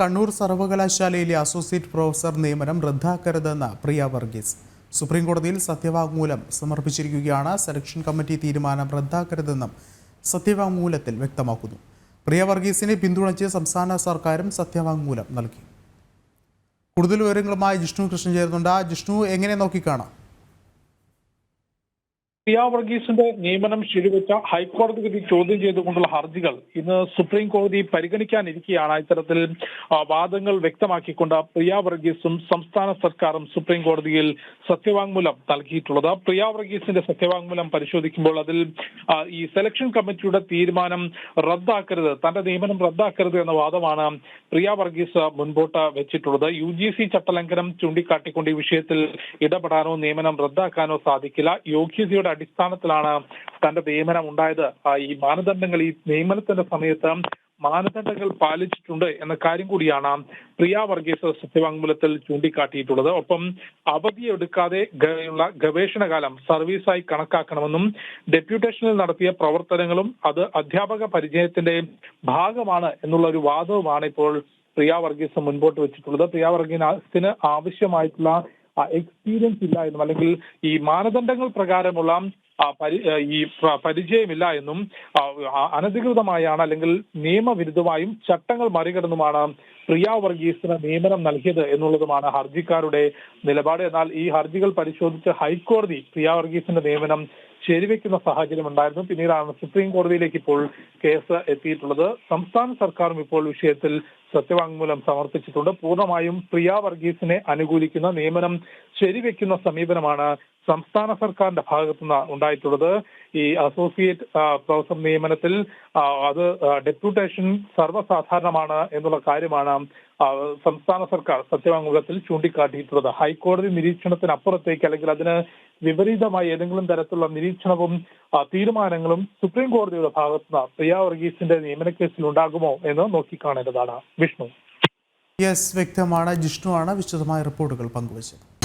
കണ്ണൂർ സർവകലാശാലയിലെ associate professor നിയമനം റദ്ദാക്കരുതെന്ന് പ്രിയ വർഗീസ്. സുപ്രീംകോടതിയിൽ സത്യവാങ്മൂലം സമർപ്പിച്ചിരിക്കുകയാണ്. സെലക്ഷൻ കമ്മിറ്റി തീരുമാനം റദ്ദാക്കരുതെന്നും സത്യവാങ്മൂലത്തിൽ വ്യക്തമാക്കുന്നു. പ്രിയ വർഗീസിനെ പിന്തുണച്ച് സംസ്ഥാന സർക്കാരും സത്യവാങ്മൂലം നൽകി. കൂടുതൽ വിവരങ്ങളുമായി ജിഷ്ണു കൃഷ്ണൻ ചേരുന്നുണ്ട്. ജിഷ്ണു എങ്ങനെ നോക്കിക്കാണാം? പ്രിയ വർഗീസിന്റെ നിയമനം ശരിവെച്ച ഹൈക്കോടതി വിധി ചോദ്യം ചെയ്തുകൊണ്ടുള്ള ഹർജികൾ ഇന്ന് സുപ്രീം കോടതി പരിഗണിക്കാനിരിക്കെയാണ് ഇത്തരത്തിൽ വാദങ്ങൾ വ്യക്തമാക്കിക്കൊണ്ട് പ്രിയ വർഗീസും സംസ്ഥാന സർക്കാരും സുപ്രീം കോടതിയിൽ സത്യവാങ്മൂലം നൽകിയിട്ടുള്ളത്. പ്രിയ വർഗീസിന്റെ സത്യവാങ്മൂലം പരിശോധിക്കുമ്പോൾ അതിൽ ഈ സെലക്ഷൻ കമ്മിറ്റിയുടെ തീരുമാനം റദ്ദാക്കരുത് തന്റെ നിയമനം റദ്ദാക്കരുത് എന്ന വാദമാണ് പ്രിയ വർഗീസ് മുൻപോട്ട് വെച്ചിട്ടുള്ളത്. യു ജി സി ചട്ടലംഘനം ചൂണ്ടിക്കാട്ടിക്കൊണ്ട് ഈ വിഷയത്തിൽ ഇടപെടാനോ നിയമനം റദ്ദാക്കാനോ സാധിക്കില്ല. യോഗ്യതയുടെ അടിസ്ഥാനത്തിലാണ് തന്റെ നിയമനം ഉണ്ടായത്. ഈ മാനദണ്ഡങ്ങൾ ഈ നിയമനത്തിന്റെ സമയത്ത് മാനദണ്ഡങ്ങൾ പാലിച്ചിട്ടുണ്ട് എന്ന കാര്യം കൂടിയാണ് പ്രിയ വർഗീസ് സത്യവാങ്മൂലത്തിൽ ചൂണ്ടിക്കാട്ടിയിട്ടുള്ളത്. ഒപ്പം അവധി എടുക്കാതെ ഉള്ള ഗവേഷണകാലം സർവീസായി കണക്കാക്കണമെന്നും ഡെപ്യൂട്ടേഷനിൽ നടത്തിയ പ്രവർത്തനങ്ങളും അത് അധ്യാപക പരിചയത്തിന്റെ ഭാഗമാണ് എന്നുള്ള ഒരു വാദവുമാണ് ഇപ്പോൾ പ്രിയ വർഗീസ് മുൻപോട്ട് വെച്ചിട്ടുള്ളത്. പ്രിയ വർഗീസിന് ആവശ്യമായിട്ടുള്ള എക്സ്പീരിയൻസ് ഇല്ല എന്നും അല്ലെങ്കിൽ ഈ മാനദണ്ഡങ്ങൾ പ്രകാരമുള്ള ഈ പരിചയമില്ല എന്നും അനധികൃതമായാണ് അല്ലെങ്കിൽ നിയമവിരുദ്ധമായും ചട്ടങ്ങൾ മറികടന്നുമാണ് പ്രിയ വർഗീസിന് നിയമനം നൽകിയത് എന്നുള്ളതുമാണ് ഹർജിക്കാരുടെ നിലപാട്. എന്നാൽ ഈ ഹർജികൾ പരിശോധിച്ച് ഹൈക്കോടതി പ്രിയ വർഗീസിന്റെ നിയമനം ശരിവെക്കുന്ന സാഹചര്യം ഉണ്ടായിരുന്നു. പിന്നീടാണ് സുപ്രീം കോടതിയിലേക്ക് ഇപ്പോൾ കേസ് എത്തിയിട്ടുള്ളത്. സംസ്ഥാന സർക്കാരും ഇപ്പോൾ വിഷയത്തിൽ സത്യവാങ്മൂലം സമർപ്പിച്ചിട്ടുണ്ട്. പൂർണമായും പ്രിയ വർഗീസിനെ അനുകൂലിക്കുന്ന നിയമനം ശരിവെക്കുന്ന സമീപനമാണ് സംസ്ഥാന സർക്കാരിന്റെ ഭാഗത്തുനിന്ന് ഉണ്ടായിട്ടുള്ളത്. ഈ അസോസിയേറ്റ് പ്രൊഫസർ നിയമനത്തിൽ അത് ഡെപ്യൂട്ടേഷൻ സർവസാധാരണമാണ് എന്നുള്ള കാര്യമാണ് സംസ്ഥാന സർക്കാർ സത്യവാങ്മൂലത്തിൽ ചൂണ്ടിക്കാട്ടിയിട്ടുള്ളത്. ഹൈക്കോടതി നിരീക്ഷണത്തിനപ്പുറത്തേക്ക് അല്ലെങ്കിൽ അതിന് വിപരീതമായി ഏതെങ്കിലും തരത്തിലുള്ള നിരീക്ഷണവും തീരുമാനങ്ങളും സുപ്രീം കോടതിയുടെ ഭാഗത്തുനിന്ന് പ്രിയ വർഗീസിന്റെ നിയമന കേസിൽ ഉണ്ടാകുമോ എന്ന് നോക്കിക്കാണേണ്ടതാണ്. വിഷ്ണു. യെസ് വ്യക്തമാണ്. ജിഷ്ണുവാണ് വിശദമായ റിപ്പോർട്ടുകൾ പങ്കുവച്ചത്.